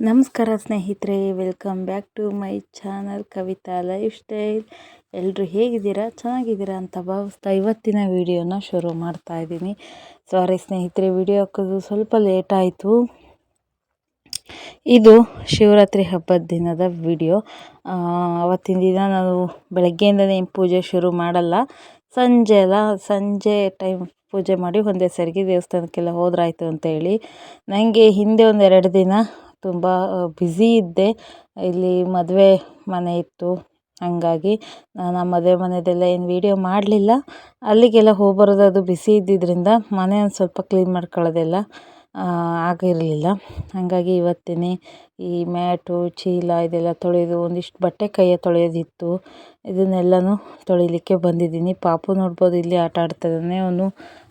ನಮಸ್ಕಾರ ಸ್ನೇಹಿತರೆ welcome back to my channel Kavitha lifestyle ಎಲ್ಲರೂ ಹೇಗಿದ್ದೀರಾ? ಚೆನ್ನಾಗಿದ್ದೀರಾ ಅಂತ ಭಾವಿಸ್ತಾ ಇವತ್ತಿನ ವಿಡಿಯೋನ ಶುರು ಮಾಡ್ತಾ ಇದ್ದೀನಿ. ಸಾರಿ ಸ್ನೇಹಿತರೆ ವಿಡಿಯೋ ಹಾಕೋದು ಸ್ವಲ್ಪ ಲೇಟ್ ಆಯಿತು. ಇದು ಶಿವರಾತ್ರಿ ಹಬ್ಬದ ದಿನದ ವಿಡಿಯೋ ಅವತ್ತಿನ ದಿನ ನಾನು ಬೆಳಗ್ಗೆಯಿಂದನೇ ಪೂಜೆ ಶುರು ಮಾಡಲ್ಲ. ಸಂಜೆ ಅಲ್ಲ, ಸಂಜೆ ಟೈಮ್ ಪೂಜೆ ಮಾಡಿ ಒಂದೇ ಸರಿಗೆ ದೇವಸ್ಥಾನಕ್ಕೆಲ್ಲ ಹೋದ್ರಾಯ್ತು ಅಂತ ಹೇಳಿ ನನಗೆ ಹಿಂದೆ ಒಂದೆರಡು ದಿನ ತುಂಬ ಬ್ಯುಸಿ ಇದ್ದೆ. ಇಲ್ಲಿ ಮದುವೆ ಮನೆ ಇತ್ತು. ಹಾಗಾಗಿ ನಾನು ಆ ಮದುವೆ ಮನೆಯದೆಲ್ಲ ಏನು ವೀಡಿಯೋ ಮಾಡಲಿಲ್ಲ. ಅಲ್ಲಿಗೆಲ್ಲ ಹೋಗ್ಬರೋದು ಅದು ಬಿಸಿ ಇದ್ದಿದ್ದರಿಂದ ಮನೆ ಒಂದು ಸ್ವಲ್ಪ ಕ್ಲೀನ್ ಮಾಡ್ಕೊಳ್ಳೋದೆಲ್ಲ ಆಗಿರಲಿಲ್ಲ. ಹಾಗಾಗಿ ಇವತ್ತೇ ಈ ಮ್ಯಾಟು, ಚೀಲ ಇದೆಲ್ಲ ತೊಳೆದು ಒಂದಿಷ್ಟು ಬಟ್ಟೆ ಕೈಯ ತೊಳೆಯೋದಿತ್ತು ಇದನ್ನೆಲ್ಲನೂ ತೊಳಿಲಿಕ್ಕೆ ಬಂದಿದ್ದೀನಿ. ಪಾಪು ನೋಡ್ಬೋದು ಇಲ್ಲಿ ಆಟ ಆಡ್ತಾಯಿದ್ದಾನೆ ಅವನು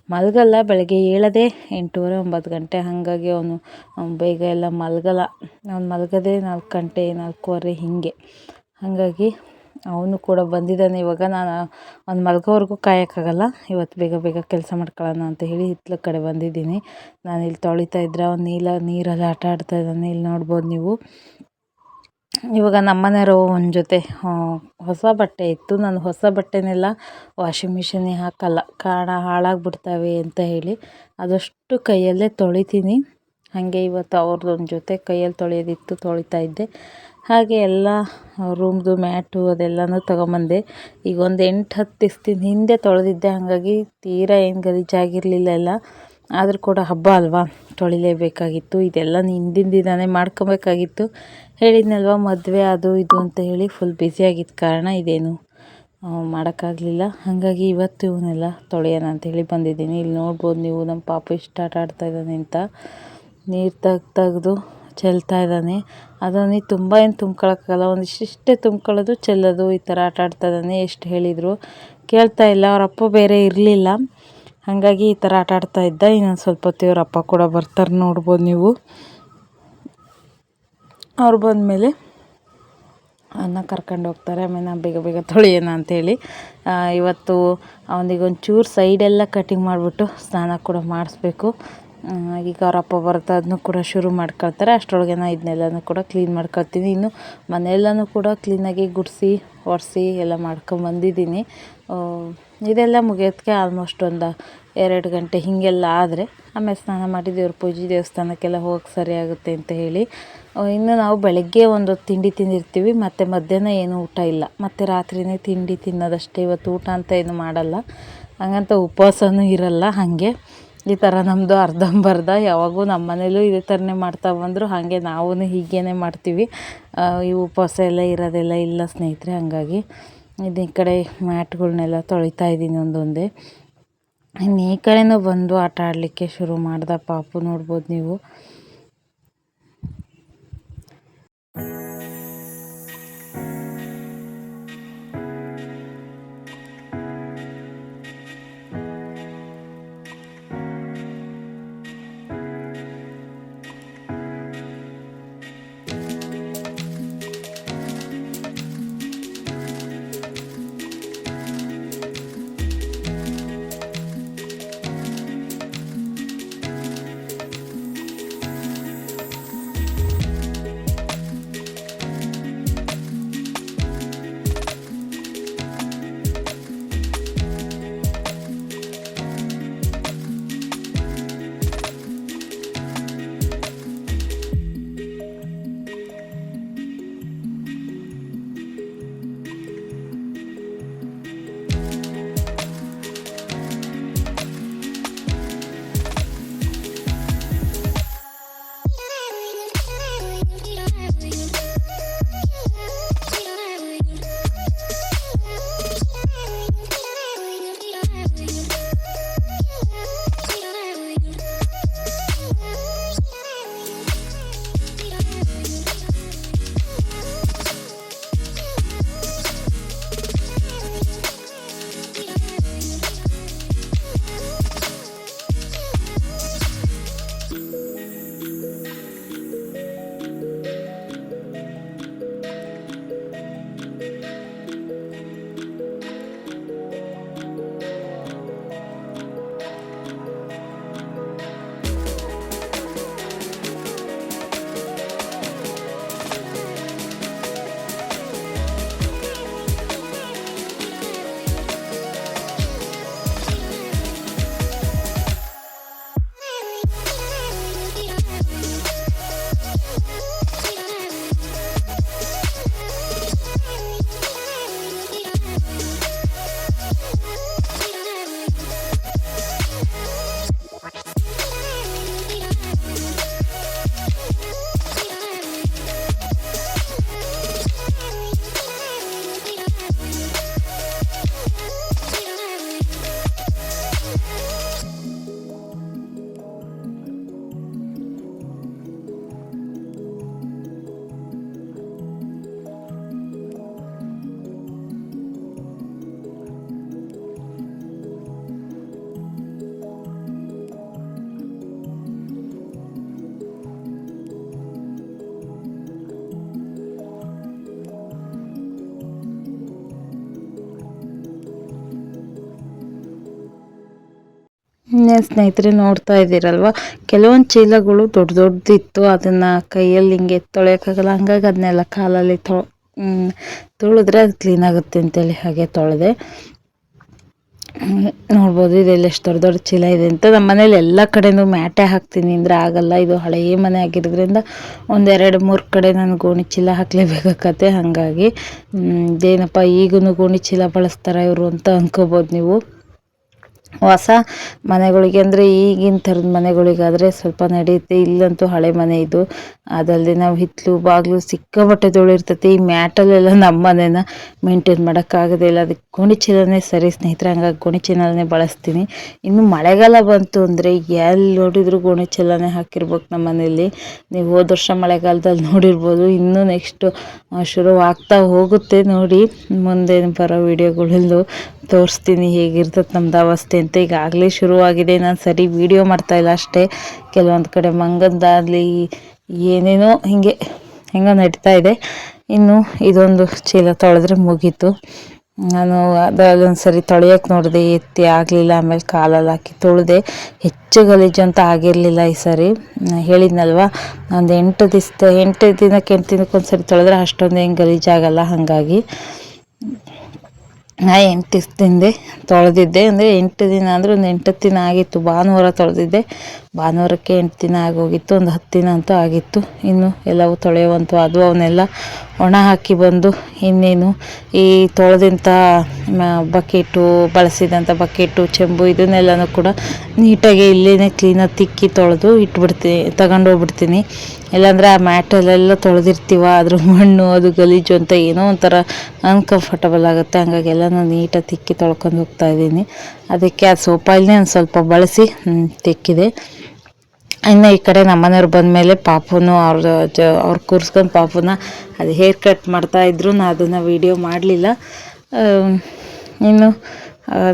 ಮಲಗಲ್ಲ, ಬೆಳಗ್ಗೆ ಏಳೋದೇ ಎಂಟೂವರೆ ಒಂಬತ್ತು ಗಂಟೆ. ಹಾಗಾಗಿ ಅವನು ಬೇಗ ಎಲ್ಲ ಮಲಗಲ್ಲ. ಅವ್ನು ಮಲಗೋದೇ ನಾಲ್ಕು ಗಂಟೆ, ನಾಲ್ಕೂವರೆ ಹೀಗೆ. ಹಾಗಾಗಿ ಅವನು ಕೂಡ ಬಂದಿದ್ದಾನೆ. ಇವಾಗ ನಾನು ಅವ್ನು ಮಲಗೋವರೆಗೂ ಕಾಯೋಕ್ಕಾಗಲ್ಲ. ಇವತ್ತು ಬೇಗ ಬೇಗ ಕೆಲಸ ಮಾಡ್ಕೊಳ್ಳೋಣ ಅಂತ ಹೇಳಿ ಹಿತ್ತಲ ಕಡೆ ಬಂದಿದ್ದೀನಿ. ನಾನು ಇಲ್ಲಿ ತೊಳಿತಾ ಇದ್ದರೆ ಅವ್ನು ನೀಲ, ನೀರಲ್ಲಿ ಆಟ ಆಡ್ತಾ ಇದ್ದಾನೆ. ಇಲ್ಲಿ ನೋಡ್ಬೋದು ನೀವು. ಇವಾಗ ನಮ್ಮನೆಯವರು ಒಂದು ಜೊತೆ ಹೊಸ ಬಟ್ಟೆ ಇತ್ತು. ನಾನು ಹೊಸ ಬಟ್ಟೆನೆಲ್ಲ ವಾಷಿಂಗ್ ಮಿಷಿನಿಗೆ ಹಾಕಲ್ಲ. ಕಾರಣ ಹಾಳಾಗಿಬಿಡ್ತವೆ ಅಂತ ಹೇಳಿ ಆದಷ್ಟು ಕೈಯಲ್ಲೇ ತೊಳಿತೀನಿ. ಹಾಗೆ ಇವತ್ತು ಅವ್ರದ್ದು ಒಂದು ಜೊತೆ ಕೈಯಲ್ಲಿ ತೊಳೆಯೋದಿತ್ತು ತೊಳಿತಾ ಇದ್ದೆ. ಹಾಗೆ ಎಲ್ಲ ರೂಮ್ದು ಮ್ಯಾಟು ಅದೆಲ್ಲನೂ ತೊಗೊಂಬಂದೆ. ಈಗ ಒಂದು ಎಂಟು ಹತ್ತು ದಿವ್ಸದಿಂದ ಹಿಂದೆ ತೊಳೆದಿದ್ದೆ. ಹಾಗಾಗಿ ತೀರಾ ಏನು ಗಲೀಜಾಗಿರಲಿಲ್ಲ ಎಲ್ಲ. ಆದರೂ ಕೂಡ ಹಬ್ಬ ಅಲ್ವಾ? ತೊಳಿಲೇಬೇಕಾಗಿತ್ತು. ಇದೆಲ್ಲ ಹಿಂದಿನ ದಿನವೇ ಮಾಡ್ಕೊಬೇಕಾಗಿತ್ತು. ಹೇಳಿದ್ನಲ್ವ, ಮದುವೆ ಅದು ಇದು ಅಂತ ಹೇಳಿ ಫುಲ್ ಬ್ಯುಸಿಯಾಗಿದ್ದ ಕಾರಣ ಇದೇನು ಮಾಡೋಕ್ಕಾಗಲಿಲ್ಲ. ಹಾಗಾಗಿ ಇವತ್ತು ಇವನ್ನೆಲ್ಲ ತೊಳೆಯೋಣ ಅಂತೇಳಿ ಬಂದಿದ್ದೀನಿ. ಇಲ್ಲಿ ನೋಡ್ಬೋದು ನೀವು ನಮ್ಮ ಪಾಪ ಇಷ್ಟು ಆಟ ಆಡ್ತಾ ಇದ್ದಾನೆ ಅಂತ. ನೀರು ತೆಗ್ದು ತೆಗೆದು ಚೆಲ್ತಾ ಇದ್ದಾನೆ. ಅದನ್ನು ತುಂಬ ಏನು ತುಂಬ್ಕೊಳಕ್ಕಾಗಲ್ಲ ಒಂದಿಷ್ಟಿಷ್ಟೇ ತುಂಬ್ಕೊಳ್ಳೋದು, ಚೆಲ್ಲೋದು, ಈ ಥರ ಆಟ ಆಡ್ತಾ ಇದ್ದಾನೆ, ಎಷ್ಟು ಹೇಳಿದರು. ಕೇಳ್ತಾ ಇಲ್ಲ ಅವರಪ್ಪ ಬೇರೆ ಇರಲಿಲ್ಲ. ಹಾಗಾಗಿ ಈ ಥರ ಆಟ ಆಡ್ತಾ ಇದ್ದ, ಇನ್ನೊಂದು ಸ್ವಲ್ಪ ಹೊತ್ತು ಅಪ್ಪ ಕೂಡ ಬರ್ತಾರೆ ನೋಡ್ಬೋದು ನೀವು. ಅವ್ರು ಬಂದಮೇಲೆ ಅನ್ನ ಕರ್ಕೊಂಡು ಹೋಗ್ತಾರೆ, ಆಮೇಲೆ ಬೇಗ ಬೇಗ ತೊಳೆಯೋಣ ಅಂಥೇಳಿ ಇವತ್ತು ಅವನಿಗೆ ಒಂಚೂರು ಸೈಡೆಲ್ಲ ಕಟಿಂಗ್ ಮಾಡಿಬಿಟ್ಟು ಸ್ನಾನ ಕೂಡ ಮಾಡಿಸ್ಬೇಕು. ಈಗ ಅವ್ರ ಅಪ್ಪ ಬರ್ತಾ ಅದನ್ನು ಕೂಡ ಶುರು ಮಾಡ್ಕೊಳ್ತಾರೆ. ಅಷ್ಟರೊಳಗೆ ನಾನು ಇದನ್ನೆಲ್ಲನೂ ಕೂಡ ಕ್ಲೀನ್ ಮಾಡ್ಕೊಳ್ತೀನಿ. ಇನ್ನು ಮನೆಯೆಲ್ಲನೂ ಕೂಡ ಕ್ಲೀನಾಗಿ ಗುಡಿಸಿ, ಒರೆಸಿ ಎಲ್ಲ ಮಾಡ್ಕೊಂಬಂದಿದ್ದೀನಿ ಇದೆಲ್ಲ ಮುಗಿಯೋದಕ್ಕೆ ಆಲ್ಮೋಸ್ಟ್ ಒಂದು ಎರಡು ಗಂಟೆ ಹೀಗೆಲ್ಲ ಆದರೆ ಆಮೇಲೆ ಸ್ನಾನ ಮಾಡಿ ದೇವ್ರ ಪೂಜೆ ದೇವಸ್ಥಾನಕ್ಕೆಲ್ಲ ಹೋಗಕ್ಕೆ ಸರಿ ಆಗುತ್ತೆ ಅಂತ ಹೇಳಿ. ಇನ್ನು ನಾವು ಬೆಳಗ್ಗೆ ಒಂದು ತಿಂಡಿ ತಿಂದಿರ್ತೀವಿ, ಮತ್ತು ಮಧ್ಯಾಹ್ನ ಏನೂ ಊಟ ಇಲ್ಲ. ಮತ್ತು ರಾತ್ರಿನೇ ತಿಂಡಿ ತಿನ್ನೋದಷ್ಟೇ, ಇವತ್ತು ಊಟ ಅಂತ ಏನು ಮಾಡಲ್ಲ. ಹಾಗಂತ ಉಪವಾಸವೂ ಇರಲ್ಲ ಹಾಗೆ. ಈ ಥರ ನಮ್ಮದು ಅರ್ಧಂಬರ್ಧ, ಯಾವಾಗೂ ನಮ್ಮ ಮನೇಲೂ ಇದೇ ಥರನೇ ಮಾಡ್ತಾ ಬಂದರು, ಹಾಗೆ ನಾವೂ ಹೀಗೇ ಮಾಡ್ತೀವಿ. ಈ ಉಪವಾಸ ಎಲ್ಲ ಇರೋದೆಲ್ಲ ಇಲ್ಲ ಸ್ನೇಹಿತರೆ, ಹಾಗಾಗಿ. ಇದು ಈ ಕಡೆ ಮ್ಯಾಟ್ಗಳನ್ನೆಲ್ಲ ತೊಳಿತಾ ಇದ್ದೀನಿ ಒಂದೊಂದೇ. ಇನ್ನು ಈ ಕಡೆನೂ ಬಂದು ಆಟ ಆಡಲಿಕ್ಕೆ ಶುರು ಮಾಡಿದ ಪಾಪು ನೋಡ್ಬೋದು ನೀವು. everything. ಸ್ನೇಹಿತರೆ ನೋಡ್ತಾ ಇದ್ದೀರಲ್ವ? ಕೆಲವೊಂದು ಚೀಲಗಳು ದೊಡ್ಡ ದೊಡ್ಡದಿತ್ತು ಅದನ್ನು ಕೈಯಲ್ಲಿ ಹಿಂಗೆ ತೊಳೆಯೋಕ್ಕಾಗಲ್ಲ. ಹಂಗಾಗಿ ಅದನ್ನೆಲ್ಲ ಕಾಲಲ್ಲಿ ತೊ ತೊಳೆದ್ರೆ ಅದು ಕ್ಲೀನ್ ಆಗುತ್ತೆ ಅಂತೇಳಿ ಹಾಗೆ ತೊಳೆದೆ. ನೋಡ್ಬೋದು ಇದೆಲ್ಲ ಎಷ್ಟು ದೊಡ್ಡ ದೊಡ್ಡ ಚೀಲ ಇದೆ ಅಂತ. ನಮ್ಮ ಮನೇಲಿ ಎಲ್ಲ ಕಡೆನೂ ಮ್ಯಾಟೆ ಹಾಕ್ತೀನಿ ಅಂದರೆ ಆಗಲ್ಲ. ಇದು ಹಳೆಯ ಮನೆ ಆಗಿರೋದ್ರಿಂದ ಒಂದೆರಡು ಮೂರು ಕಡೆ ನಾನು ಗೋಣಿ ಚೀಲ ಹಾಕಲೇಬೇಕಾಗತ್ತೆ ಹಾಗಾಗಿ ಇದೇನಪ್ಪ ಈಗೂ ಗೋಣಿ ಚೀಲ ಬಳಸ್ತಾರೆ ಇವರು ಅಂತ ಅಂದ್ಕೋಬೋದು ನೀವು. ಹೊಸ ಮನೆಗಳಿಗೆ ಅಂದರೆ ಈಗಿನ ಥರದ ಮನೆಗಳಿಗಾದರೆ ಸ್ವಲ್ಪ ನಡೆಯುತ್ತೆ ಇಲ್ಲಂತೂ ಹಳೆ ಮನೆ ಇದು. ಅದಲ್ಲದೆ ನಾವು ಹಿತ್ತಲು ಬಾಗಿಲು ಸಿಕ್ಕಾಪಟ್ಟೆ ಧೂಳು ಇರ್ತೈತಿ, ಈ ಮ್ಯಾಟಲ್ಲೆಲ್ಲ ನಮ್ಮ ಮನೇನ ಮೇಂಟೈನ್ ಮಾಡೋಕ್ಕಾಗೋದಿಲ್ಲ ಅದಕ್ಕೆ ಗೋಣಿಚೀಲನೇ ಸರಿ, ಸ್ನೇಹಿತರೆ, ಹಂಗಾಗಿ ಗೋಣಿಚೀಲನೇ ಬಳಸ್ತೀನಿ. ಇನ್ನು ಮಳೆಗಾಲ ಬಂತು ಅಂದರೆ ಎಲ್ಲಿ ನೋಡಿದ್ರು ಗೋಣಿಚೀಲನೇ ಹಾಕಿರ್ಬೇಕು ನಮ್ಮ ಮನೇಲಿ ನೀವು ಹೋದ ವರ್ಷ ಮಳೆಗಾಲದಲ್ಲಿ ನೋಡಿರ್ಬೋದು. ಇನ್ನೂ ನೆಕ್ಸ್ಟು ಶುರುವಾಗ್ತಾ ಹೋಗುತ್ತೆ ನೋಡಿ. ಮುಂದೆ ಬರೋ ವೀಡಿಯೋಗಳಲ್ಲೂ ತೋರಿಸ್ತೀನಿ ಹೇಗಿರ್ತದೆ ನಮ್ದು ಅವಸ್ಥೆ ಅಂತ ಈಗಾಗಲೇ ಶುರುವಾಗಿದೆ. ನಾನು ಸರಿ ವೀಡಿಯೋ ಮಾಡ್ತಾಯಿಲ್ಲ ಅಷ್ಟೇ. ಕೆಲವೊಂದು ಕಡೆ ಮಂಗದ್ದಾಗಲಿ ಏನೇನೋ ಹೀಗೆ ಹೆಂಗೋ ನಡೀತಾ ಇದೆ. ಇನ್ನು ಇದೊಂದು ಚೀಲ ತೊಳೆದ್ರೆ ಮುಗೀತು. ನಾನು ಅದೊಂದು ಸರಿ ತೊಳೆಯೋಕೆ ನೋಡಿದೆ, ಎತ್ತಿ ಆಗಲಿಲ್ಲ, ಆಮೇಲೆ ಕಾಲಲ್ಲಿ ಹಾಕಿ ತೊಳೆದೆ. ಹೆಚ್ಚು ಗಲೀಜು ಅಂತ ಆಗಿರಲಿಲ್ಲ ಈ ಸರಿ. ಹೇಳಿದ್ನಲ್ವ ಒಂದು ಎಂಟು ದಿವಸ, ಎಂಟು ದಿನಕ್ಕೆ ಎಂಟು ದಿನಕ್ಕೆ ಒಂದು ಸರಿ ತೊಳೆದ್ರೆ ಅಷ್ಟೊಂದು ಏನು ಗಲೀಜಾಗಲ್ಲ ಹಾಗಾಗಿ. ನಾ ಎಂಟು ತಿಂದೆ, ತೊಳೆದಿದ್ದೆ. ಅಂದರೆ ಎಂಟು ದಿನ ಅಂದರೆ ಒಂದು ಎಂಟು ದಿನ ಆಗಿತ್ತು. ಭಾನುವಾರ ತೊಳೆದಿದ್ದೆ. ಭಾನುವಾರಕ್ಕೆ ಎಂಟು ದಿನ ಆಗೋಗಿತ್ತು. ಒಂದು ಹತ್ತು ದಿನ ಅಂತೂ ಆಗಿತ್ತು. ಇನ್ನು ಎಲ್ಲವೂ ತೊಳೆಯುವಂಥ ಅದು ಅವನ್ನೆಲ್ಲ ಒಣ ಹಾಕಿ ಬಂದು ಇನ್ನೇನು ಈ ತೊಳೆದಂಥ ಬಕೆಟು ಬಳಸಿದಂಥ ಬಕೆಟು, ಚೆಂಬು ಇದನ್ನೆಲ್ಲನೂ ಕೂಡ ನೀಟಾಗಿ ಇಲ್ಲೇ ಕ್ಲೀನಾಗಿ ತಿಕ್ಕಿ ತೊಳೆದು ಇಟ್ಬಿಡ್ತೀನಿ ತಗೊಂಡು ಹೋಗ್ಬಿಡ್ತೀನಿ ಇಲ್ಲಾಂದರೆ ಆ ಮ್ಯಾಟಲ್ಲೆಲ್ಲ ತೊಳೆದಿರ್ತೀವ, ಅದ್ರ ಮಣ್ಣು, ಅದು ಗಲೀಜು ಅಂತ ಏನೋ ಒಂಥರ ಅನ್ಕಂಫರ್ಟಬಲ್ ಆಗುತ್ತೆ. ಹಂಗಾಗಿ ನಾನು ನೀಟಾಗಿ ತಿಕ್ಕಿ ತೊಳ್ಕೊಂಡು ಹೋಗ್ತಾ ಇದ್ದೀನಿ. ಅದಕ್ಕೆ ಆ ಸೋಪಾಯಿಲ್ನೇ ಒಂದು ಸ್ವಲ್ಪ ಬಳಸಿ ತಿಕ್ಕಿದೆ. ಇನ್ನು ಈ ಕಡೆ ನಮ್ಮನೆಯವ್ರು ಬಂದಮೇಲೆ ಪಾಪುನು ಅವ್ರ ಜ ಅವ್ರು ಕೂರಿಸ್ಕೊಂಡು ಪಾಪುನ ಅದು ಹೇರ್ ಕಟ್ ಮಾಡ್ತಾಯಿದ್ರು ನಾನು ಅದನ್ನು ವೀಡಿಯೋ ಮಾಡಲಿಲ್ಲ. ಇನ್ನು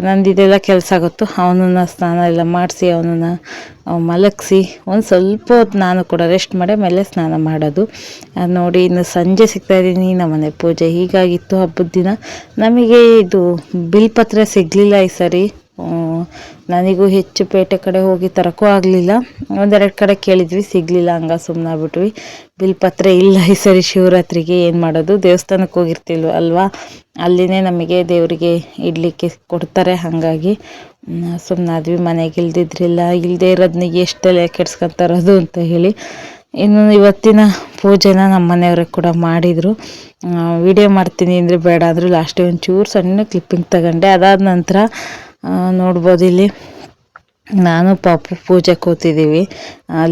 ನಂದು ಇದೆಲ್ಲ ಕೆಲಸ ಆಗುತ್ತೋ. ಅವನನ್ನು ಸ್ನಾನ ಎಲ್ಲ ಮಾಡಿಸಿ, ಅವನನ್ನು ಮಲಗಿಸಿ, ಒಂದು ಸ್ವಲ್ಪ ಹೊತ್ತು ನಾನು ಕೂಡ ರೆಸ್ಟ್ ಮಾಡಿ, ಆಮೇಲೆ ಸ್ನಾನ ಮಾಡೋದು. ನೋಡಿ, ಇನ್ನು ಸಂಜೆ ಸಿಗ್ತಾಯಿದ್ದೀನಿ ನಮ್ಮನೆ ಪೂಜೆ. ಹೀಗಾಗಿತ್ತು ಹಬ್ಬದ ದಿನ. ನಮಗೆ ಇದು ಬಿಲ್ಪತ್ರ ಸಿಗಲಿಲ್ಲ ಈ ಸರಿ. ನನಗೂ ಹೆಚ್ಚು ಪೇಟೆ ಕಡೆ ಹೋಗಿ ತರಕ್ಕೂ ಆಗಲಿಲ್ಲ. ಒಂದೆರಡು ಕಡೆ ಕೇಳಿದ್ವಿ, ಸಿಗಲಿಲ್ಲ, ಹಂಗ ಸುಮ್ಮನಾಗ್ಬಿಟ್ವಿ ಬಿಲ್ಪತ್ರೆ ಇಲ್ಲ, ಈ ಸರಿ ಶಿವರಾತ್ರಿಗೆ ಏನು ಮಾಡೋದು? ದೇವಸ್ಥಾನಕ್ಕೆ ಹೋಗಿರ್ತಿಲ್ವ ಅಲ್ವಾ? ಅಲ್ಲಿನೇ ನಮಗೆ ದೇವರಿಗೆ ಇಡ್ಲಿಕ್ಕೆ ಕೊಡ್ತಾರೆ, ಹಾಗಾಗಿ ಸುಮ್ಮನಾದ್ವಿ ಮನೆಗೆ ಇಲ್ದಿದ್ರಿಲ್ಲ ಇಲ್ಲದೆ ಇರೋದನ್ನ ಎಷ್ಟೆಲ್ಲ ಕೆಡ್ಸ್ಕೊತಾರದು ಅಂತ ಹೇಳಿ, ಇನ್ನು ಇವತ್ತಿನ ಪೂಜೆನ ನಮ್ಮ ಮನೆಯವ್ರಿಗೆ ಕೂಡ ಮಾಡಿದರು. ವಿಡಿಯೋ ಮಾಡ್ತೀನಿ ಅಂದರೆ ಬೇಡ ಆದರೂ ಲಾಸ್ಟಿಗೆ ಒಂಚೂರು ಸಣ್ಣ ಕ್ಲಿಪ್ಪಿಂಗ್ ತಗೊಂಡೆ. ಅದಾದ ನಂತರ ನೋಡ್ಬೋದು ಇಲ್ಲಿ. ನಾನು ಪಾಪು ಪೂಜೆ ಕೂತಿದ್ದೀವಿ.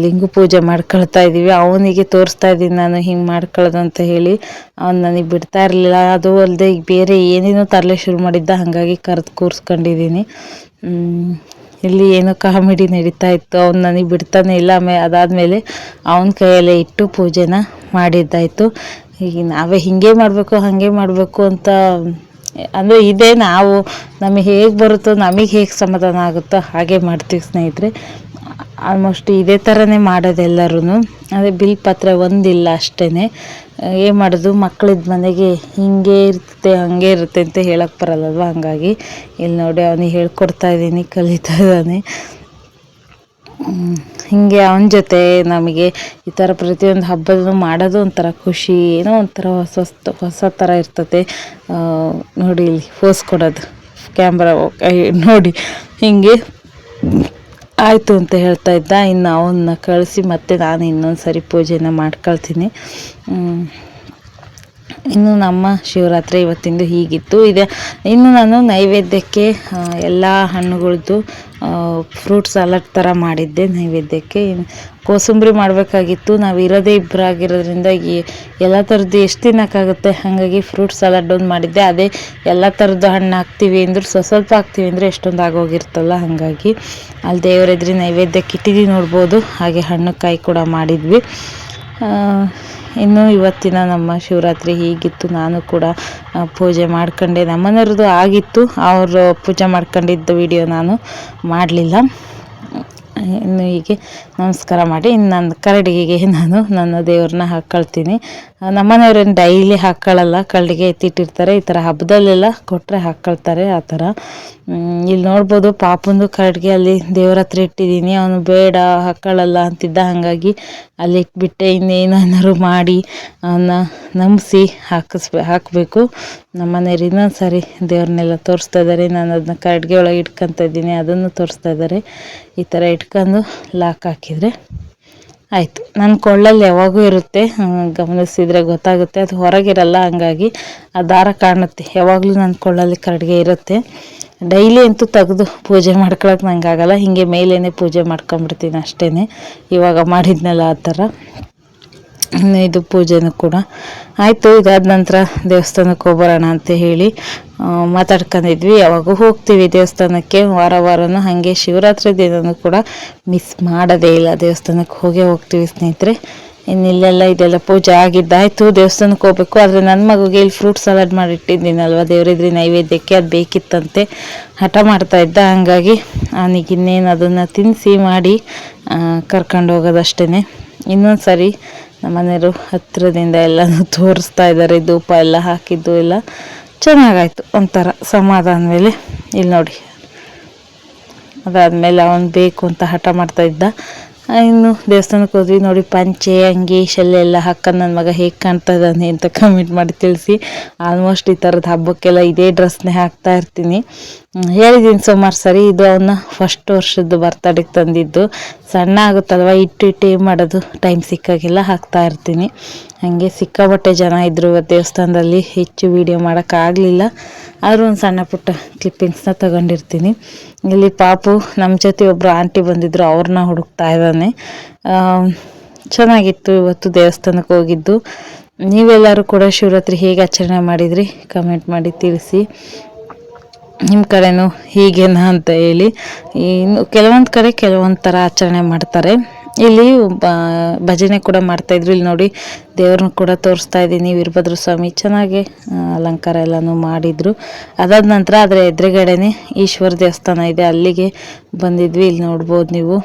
ಲಿಂಗು ಪೂಜೆ ಮಾಡ್ಕೊಳ್ತಾ ಇದ್ದೀವಿ. ಅವನಿಗೆ ತೋರಿಸ್ತಾ ಇದ್ದೀನಿ ನಾನು ಹಿಂಗೆ ಮಾಡ್ಕೊಳ್ಳೋದು ಅಂತ ಹೇಳಿ. ಅವ್ನು ನನಗೆ ಬಿಡ್ತಾ ಇರಲಿಲ್ಲ. ಅದು ಅಲ್ಲದೆ ಈಗ ಬೇರೆ ಏನೇನೋ ತರಲೆ ಶುರು ಮಾಡಿದ್ದ, ಹಾಗಾಗಿ ಕರೆದು ಕೂರಿಸ್ಕೊಂಡಿದ್ದೀನಿ. ಇಲ್ಲಿ ಏನೋ ಕಾಮಿಡಿ ನಡೀತಾ ಇತ್ತು. ಅವ್ನು ನನಗೆ ಬಿಡ್ತಾನೆ ಇಲ್ಲ. ಆಮೇಲೆ ಅದಾದಮೇಲೆ ಅವನ ಕೈಯಲ್ಲೇ ಇಟ್ಟು ಪೂಜೆನ ಮಾಡಿದ್ದಾಯಿತು. ಈಗ ನಾವೇ ಹೀಗೆ ಮಾಡಬೇಕು, ಹಾಗೆ ಮಾಡಬೇಕು ಅಂತ ಅಂದರೆ ಇದೇ ನಾವು, ನಮಗೆ ಹೇಗೆ ಬರುತ್ತೋ ನಮಗೆ ಹೇಗೆ ಸಮಾಧಾನ ಆಗುತ್ತೋ ಹಾಗೆ ಮಾಡ್ತೀವಿ ಸ್ನೇಹಿತರೆ. ಆಲ್ಮೋಸ್ಟ್ ಇದೇ ಥರನೇ ಮಾಡೋದೆಲ್ಲರೂ ಅಂದರೆ ಬಿಲ್ ಪತ್ರ ಒಂದಿಲ್ಲ ಅಷ್ಟೇ ಏನು ಮಾಡೋದು? ಮಕ್ಕಳಿದ್ದ ಮನೆಗೆ ಹಿಂಗೆ ಇರುತ್ತೆ, ಹಾಗೆ ಇರುತ್ತೆ ಅಂತ ಹೇಳಕ್ಕೆ ಬರಲ್ಲಲ್ವ? ಹಾಗಾಗಿ. ಇಲ್ಲಿ ನೋಡಿ, ಅವನಿಗೆ ಹೇಳ್ಕೊಡ್ತಾ ಇದ್ದೀನಿ, ಕಲಿತಾ ಇದ್ದಾನೆ. ಹೀಗೆ ಅವನ ಜೊತೆ ನಮಗೆ ಈ ಥರ ಪ್ರತಿಯೊಂದು ಹಬ್ಬದೂ ಮಾಡೋದು ಒಂಥರ ಖುಷಿ, ಏನೋ ಒಂಥರ ಹೊಸ ಹೊಸ ಥರ ಇರ್ತದೆ ನೋಡಿ ಇಲ್ಲಿ ಫೋಸ್ ಕೊಡೋದು. ಕ್ಯಾಮ್ರಾ ನೋಡಿ. ಹೀಗೆ ಆಯಿತು ಅಂತ ಹೇಳ್ತಾ ಇದ್ದ. ಇನ್ನು ಅವನ್ನ ಕಳಿಸಿ ಮತ್ತೆ ನಾನು ಇನ್ನೊಂದು ಸರಿ ಪೂಜೆನ ಮಾಡ್ಕೊಳ್ತೀನಿ. ಇನ್ನು ನಮ್ಮ ಶಿವರಾತ್ರಿ ಇವತ್ತಿಂದು ಹೀಗಿತ್ತು. ಇದೆ, ಇನ್ನು ನಾನು ನೈವೇದ್ಯಕ್ಕೆ ಎಲ್ಲ ಹಣ್ಣುಗಳದ್ದು ಫ್ರೂಟ್ ಸಲಾಡ್ ಥರ ಮಾಡಿದ್ದೆ ನೈವೇದ್ಯಕ್ಕೆ. ಕೋಸಂಬರಿ ಮಾಡಬೇಕಾಗಿತ್ತು. ನಾವು ಇರೋದೇ ಇಬ್ಬರಾಗಿರೋದ್ರಿಂದ ಈ ಎಲ್ಲ ಥರದ್ದು ಎಷ್ಟು ತಿನ್ನೋಕ್ಕಾಗುತ್ತೆ ಹಾಗಾಗಿ ಫ್ರೂಟ್ ಸಲಾಡ್ ಒಂದು ಮಾಡಿದ್ದೆ. ಅದೇ ಎಲ್ಲ ಥರದ್ದು ಹಣ್ಣು ಹಾಕ್ತೀವಿ ಅಂದರೂ ಸ್ವಲ್ಪ ಸ್ವಲ್ಪ ಹಾಕ್ತೀವಿ ಅಂದರೆ ಎಷ್ಟೊಂದು ಆಗೋಗಿರ್ತಲ್ಲ ಹಾಗಾಗಿ. ಅಲ್ಲಿ ದೇವರೆದ್ರಿ ನೈವೇದ್ಯಕ್ಕೆ ಇಟ್ಟಿದ್ದೀವಿ ನೋಡ್ಬೋದು. ಹಾಗೆ ಹಣ್ಣು ಕಾಯಿ ಕೂಡ ಮಾಡಿದ್ವಿ. ಇನ್ನು ಇವತ್ತಿನ ನಮ್ಮ ಶಿವರಾತ್ರಿ ಹೀಗಿತ್ತು, ನಾನು ಕೂಡ ಪೂಜೆ ಮಾಡ್ಕೊಂಡೆ. ನಮ್ಮನೆಯವ್ರದ್ದು ಆಗಿತ್ತು, ಅವರು ಪೂಜೆ ಮಾಡ್ಕೊಂಡಿದ್ದ ವಿಡಿಯೋ ನಾನು ಮಾಡಲಿಲ್ಲ. ಇನ್ನು ಹೀಗೆ ನಮಸ್ಕಾರ ಮಾಡಿ, ಇನ್ನು ನನ್ನ ಕರಡಿಗೆಗೆ ನಾನು ನನ್ನ ದೇವ್ರನ್ನ ಹಾಕ್ಕೊಳ್ತೀನಿ ನಮ್ಮನೆಯವ್ರೇನು ಡೈಲಿ ಹಾಕ್ಕೊಳ್ಳಲ್ಲ ಕಳ್ಳಿಗೆ ಎತ್ತಿಟ್ಟಿರ್ತಾರೆ, ಈ ಥರ ಹಬ್ಬದಲ್ಲೆಲ್ಲ ಕೊಟ್ಟರೆ ಹಾಕ್ಕೊಳ್ತಾರೆ ಆ ಥರ ಇಲ್ಲಿ ನೋಡ್ಬೋದು ಪಾಪಂದು ಕಡ್ಗೆ ಅಲ್ಲಿ ದೇವ್ರ ಹತ್ರ ಇಟ್ಟಿದ್ದೀನಿ, ಅವನು ಬೇಡ ಹಾಕ್ಕೊಳ್ಳಲ್ಲ ಅಂತಿದ್ದ ಹಾಗಾಗಿ ಅಲ್ಲಿ ಇಟ್ಬಿಟ್ಟೆ, ಇನ್ನೇನು ಮಾಡಿ ಅವನ್ನ ನಂಬಿಸಿ ಹಾಕಿಸ್ಬೇ, ಹಾಕಬೇಕು. ನಮ್ಮನೆಯವ್ರು ಇನ್ನೊಂದು ಸಾರಿ ದೇವ್ರನ್ನೆಲ್ಲ ತೋರಿಸ್ತಾ ಇದ್ದಾರೆ ನಾನು ಅದನ್ನ ಕಡ್ಗೆ ಒಳಗೆ ಇಟ್ಕೊತಾ ಇದ್ದೀನಿ, ಅದನ್ನು ತೋರಿಸ್ತಾ ಇದ್ದಾರೆ ಈ ಥರ ಇಟ್ಕೊಂಡು ಲಾಕ್ ಹಾಕಿದರೆ. ಆಯಿತು. ನನ್ನ ಕೊಳ್ಳಲ್ಲಿ ಯಾವಾಗೂ ಇರುತ್ತೆ. ಗಮನಿಸಿದ್ರೆ ಗೊತ್ತಾಗುತ್ತೆ. ಅದು ಹೊರಗಿರಲ್ಲ, ಹಂಗಾಗಿ ಆ ದಾರ ಕಾಣುತ್ತೆ. ಯಾವಾಗಲೂ ನನ್ನ ಕೊಳ್ಳಲ್ಲಿ ಕರಡಿಗೆ ಇರುತ್ತೆ. ಡೈಲಿ ಅಂತೂ ತೆಗೆದು ಪೂಜೆ ಮಾಡ್ಕೊಳಕ್ಕೆ ನಂಗೆ ಆಗಲ್ಲ ಹೀಗೆ ಮೇಲೇ ಪೂಜೆ ಮಾಡ್ಕೊಂಬಿಡ್ತೀನಿ ಅಷ್ಟೇ ಇವಾಗ ಮಾಡಿದ್ನಲ್ಲ ಆ ಥರ. ಇದು ಪೂಜೆನೂ ಕೂಡ. ಆಯಿತು, ಇದಾದ ನಂತರ ದೇವಸ್ಥಾನಕ್ಕೆ ಹೋಗ್ಬರೋಣ ಅಂತ ಹೇಳಿ ಮಾತಾಡ್ಕೊಂಡಿದ್ವಿ ಯಾವಾಗೂ ಹೋಗ್ತೀವಿ ದೇವಸ್ಥಾನಕ್ಕೆ. ವಾರ ವಾರನೂ ಹಾಗೆ ಶಿವರಾತ್ರಿ ದಿನನೂ ಕೂಡ ಮಿಸ್ ಮಾಡೋದೇ ಇಲ್ಲ ದೇವಸ್ಥಾನಕ್ಕೆ ಹೋಗೇ ಹೋಗ್ತೀವಿ ಸ್ನೇಹಿತರೆ. ಇನ್ನಿಲ್ಲೆಲ್ಲ ಇದೆಲ್ಲ ಪೂಜೆ ಆಗಿದ್ದಾಯಿತು ದೇವಸ್ಥಾನಕ್ಕೆ ಹೋಗ್ಬೇಕು. ಆದರೆ ನನ್ನ ಮಗುಗೆ ಇಲ್ಲಿ ಫ್ರೂಟ್ ಸಲಾಡ್ ಮಾಡಿಟ್ಟಿದ್ದೀನಲ್ವ ದೇವರಿದ್ರೆ ನೈವೇದ್ಯಕ್ಕೆ ಅದು ಬೇಕಿತ್ತಂತೆ. ಹಠ ಮಾಡ್ತಾ ಇದ್ದ. ಹಂಗಾಗಿ ಅವನಿಗೆ ಇನ್ನೇನು ಅದನ್ನು ತಿನ್ನಿಸಿ ಮಾಡಿ ಕರ್ಕೊಂಡು ಹೋಗೋದಷ್ಟೇ ಇನ್ನೊಂದು ಸರಿ ನಮ್ಮನೆಯವರು ಹತ್ತಿರದಿಂದ ಎಲ್ಲನೂ ತೋರಿಸ್ತಾ ಇದ್ದಾರೆ, ಧೂಪ ಎಲ್ಲ ಹಾಕಿದ್ದು ಎಲ್ಲ. ಚೆನ್ನಾಗಾಯ್ತು, ಒಂಥರ ಸಮಾಧಾನ ಮೇಲೆ. ಇಲ್ಲಿ ನೋಡಿ. ಅದಾದಮೇಲೆ ಅವನು ಬೇಕು ಅಂತ ಹಠ ಮಾಡ್ತಾ ಇದ್ದ. ಇನ್ನು ದೇವಸ್ಥಾನಕ್ಕೆ ಹೋದ್ವಿ. ನೋಡಿ, ಪಂಚೆ, ಅಂಗಿ ಶಲ್ಲೆ ಎಲ್ಲ ಹಾಕೊಂಡು ನನ್ನ ಮಗ ಹೇಗೆ ಕಾಣ್ತಾ ಇದ್ದಾನೆ ಅಂತ ಕಮೆಂಟ್ ಮಾಡಿ ತಿಳಿಸಿ. ಆಲ್ಮೋಸ್ಟ್ ಈ ಥರದ ಹಬ್ಬಕ್ಕೆಲ್ಲ ಇದೇ ಡ್ರೆಸ್ನೇ ಹಾಕ್ತಾ ಇರ್ತೀನಿ. ಹೇಳಿದ್ದೀನಿ ಸುಮಾರು ಸರಿ, ಇದು ಅವನ್ನ ಫಸ್ಟ್ ವರ್ಷದ್ದು ಬರ್ತಡೆಗೆ ತಂದಿದ್ದು. ಸಣ್ಣ ಆಗುತ್ತಲ್ವ, ಇಟ್ಟು ಇಟ್ಟು ಏನು ಮಾಡೋದು ಟೈಮ್ ಸಿಕ್ಕಾಗೆಲ್ಲ ಹಾಕ್ತಾ ಇರ್ತೀನಿ. ಹಾಗೆ ಸಿಕ್ಕಾಪಟ್ಟೆ ಜನ ಇದ್ದರು ದೇವಸ್ಥಾನದಲ್ಲಿ, ಹೆಚ್ಚು ವೀಡಿಯೋ ಮಾಡೋಕ್ಕಾಗಲಿಲ್ಲ ಆದರೂ ಒಂದು ಸಣ್ಣ ಪುಟ್ಟ ಕ್ಲಿಪ್ಪಿಂಗ್ಸ್ನ ತಗೊಂಡಿರ್ತೀನಿ. ಇಲ್ಲಿ ಪಾಪು ನಮ್ಮ ಜೊತೆ ಒಬ್ಬರು ಆಂಟಿ ಬಂದಿದ್ದರು ಅವ್ರನ್ನ ಹುಡುಕ್ತಾ ಇದ್ದಾನೆ. ಚೆನ್ನಾಗಿತ್ತು ಇವತ್ತು ದೇವಸ್ಥಾನಕ್ಕೆ ಹೋಗಿದ್ದು. ನೀವೆಲ್ಲರೂ ಕೂಡ ಶಿವರಾತ್ರಿ ಹೇಗೆ ಆಚರಣೆ ಮಾಡಿದ್ರಿ? ಕಮೆಂಟ್ ಮಾಡಿ ತಿಳಿಸಿ. ನಿಮ್ಮ ಕಡೆನೂ ಹೀಗೇನಾ ಅಂತ ಹೇಳಿ. ಇನ್ನು ಕೆಲವೊಂದು ಕಡೆ ಕೆಲವೊಂದು ಥರ ಆಚರಣೆ ಮಾಡ್ತಾರೆ. ಇಲ್ಲಿ ಭಜನೆ ಕೂಡ ಮಾಡ್ತಾಯಿದ್ರು ಇಲ್ಲಿ ನೋಡಿ ದೇವ್ರನ್ನ ಕೂಡ ತೋರಿಸ್ತಾ ಇದ್ದೀನಿ. ವೀರಭದ್ರ ಸ್ವಾಮಿ, ಚೆನ್ನಾಗಿ ಅಲಂಕಾರ ಎಲ್ಲನೂ ಮಾಡಿದರು. ಅದಾದ ನಂತರ ಅದರ ಎದುರುಗಡೆನೆ ಈಶ್ವರ ದೇವಸ್ಥಾನ ಇದೆ. ಅಲ್ಲಿಗೆ ಬಂದಿದ್ವಿ. ಇಲ್ಲಿ ನೋಡ್ಬೋದು ನೀವು.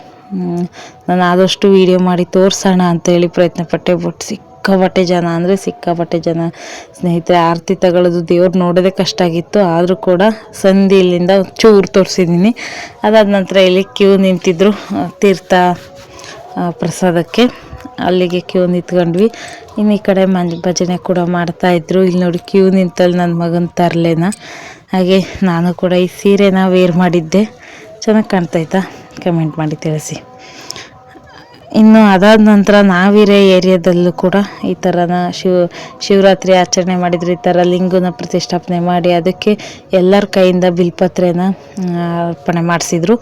ನಾನು ಆದಷ್ಟು ವಿಡಿಯೋ ಮಾಡಿ ತೋರಿಸೋಣ ಅಂತ ಹೇಳಿ ಪ್ರಯತ್ನ ಪಟ್ಟೆ ಬಟ್ ಸಿಕ್ಕಾಪಟ್ಟೆ ಜನ ಅಂದರೆ ಸಿಕ್ಕಾಪಟ್ಟೆ ಜನ ಸ್ನೇಹಿತರೆ, ಆರತಿ ತಗೊಳ್ಳೋದು ದೇವ್ರು ನೋಡೋದೇ ಕಷ್ಟ ಆಗಿತ್ತು. ಆದರೂ ಕೂಡ ಸಂಧಿ ಇಲ್ಲಿಂದ ಚೂರು ತೋರಿಸಿದ್ದೀನಿ ಅದಾದ ನಂತರ ಇಲ್ಲಿ ಕ್ಯೂ ನಿಂತಿದ್ರು ತೀರ್ಥ ಪ್ರಸಾದಕ್ಕೆ. ಅಲ್ಲಿಗೆ ಕ್ಯೂ ನಿಂತ್ಕೊಂಡ್ವಿ. ಇನ್ನು ಈ ಕಡೆ ಮಂಜ್, ಭಜನೆ ಕೂಡ ಮಾಡ್ತಾಯಿದ್ರು ಇಲ್ಲಿ ನೋಡಿ ಕ್ಯೂ ನಿಂತಲ್ಲಿ ನನ್ನ ಮಗನ ತರಲೇನ. ಹಾಗೆ ನಾನು ಕೂಡ ಈ ಸೀರೆನ ವೇರ್ ಮಾಡಿದ್ದೆ. ಚೆನ್ನಾಗಿ ಕಾಣ್ತೈತಾ ಕಮೆಂಟ್ ಮಾಡಿ ತಿಳಿಸಿ. ಇನ್ನು ಅದಾದ ನಂತರ ನಾವಿರೇ ಏರಿಯಾದಲ್ಲೂ ಕೂಡ ಈ ಥರನ ಶಿವ, ಶಿವರಾತ್ರಿ ಆಚರಣೆ ಮಾಡಿದ್ರು. ಈ ಥರ ಲಿಂಗನ ಪ್ರತಿಷ್ಠಾಪನೆ ಮಾಡಿ ಅದಕ್ಕೆ ಎಲ್ಲರ ಕೈಯಿಂದ ಬಿಲ್ಪತ್ರೆನ ಅರ್ಪಣೆ ಮಾಡಿಸಿದ್ರು.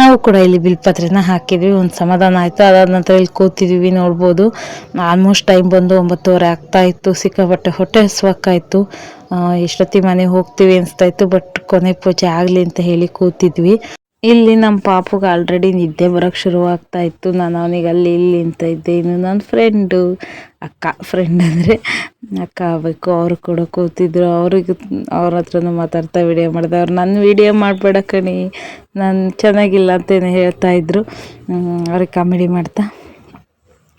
ನಾವು ಕೂಡ ಇಲ್ಲಿ ಬಿಲ್ಪತ್ರೆನ ಹಾಕಿದ್ವಿ. ಒಂದು ಸಮಾಧಾನ ಆಯಿತು. ಅದಾದ ನಂತರ ಇಲ್ಲಿ ಕೂತಿದ್ವಿ ನೋಡ್ಬೋದು. ಆಲ್ಮೋಸ್ಟ್ ಟೈಮ್ ಬಂದು ಒಂಬತ್ತುವರೆ ಆಗ್ತಾ ಇತ್ತು. ಸಿಕ್ಕಾಪಟ್ಟೆ ಹೊಟ್ಟೆ ಸ್ವಕ್ಕಾಯಿತು ಎಷ್ಟೊತ್ತಿ ಮನೆಗೆ ಹೋಗ್ತೀವಿ ಅನಿಸ್ತಾ ಇತ್ತು, ಬಟ್ ಕೊನೆ ಪೂಜೆ ಆಗಲಿ ಅಂತ ಹೇಳಿ ಕೂತಿದ್ವಿ. ಇಲ್ಲಿ ನಮ್ಮ ಪಾಪುಗೆ ಆಲ್ರೆಡಿ ನಿದ್ದೆ ಬರೋಕ್ಕೆ ಶುರುವಾಗ್ತಾ ಇತ್ತು. ನಾನು ಅವನಿಗೆ ಅಲ್ಲಿ ಇಲ್ಲಿ ಅಂತ ಇದ್ದೆ. ಇನ್ನು ನನ್ನ ಫ್ರೆಂಡು ಅಕ್ಕ ಫ್ರೆಂಡ್ ಅಂದರೆ ಅಕ್ಕ ಆಗಬೇಕು. ಅವರು ಕೂಡ ಕೂತಿದ್ರು. ಅವ್ರಿಗೆ ಅವ್ರ ಹತ್ರನೂ ಮಾತಾಡ್ತಾ ವಿಡಿಯೋ ಮಾಡಿದೆ. ಅವ್ರು ನನ್ನ ವಿಡಿಯೋ ಮಾಡಬೇಡ ಕಣಿ. ನಾನು ಚೆನ್ನಾಗಿಲ್ಲ ಹೇಳ್ತಾ ಇದ್ರು. ಅವ್ರಿಗೆ ಕಾಮಿಡಿ ಮಾಡ್ತಾ.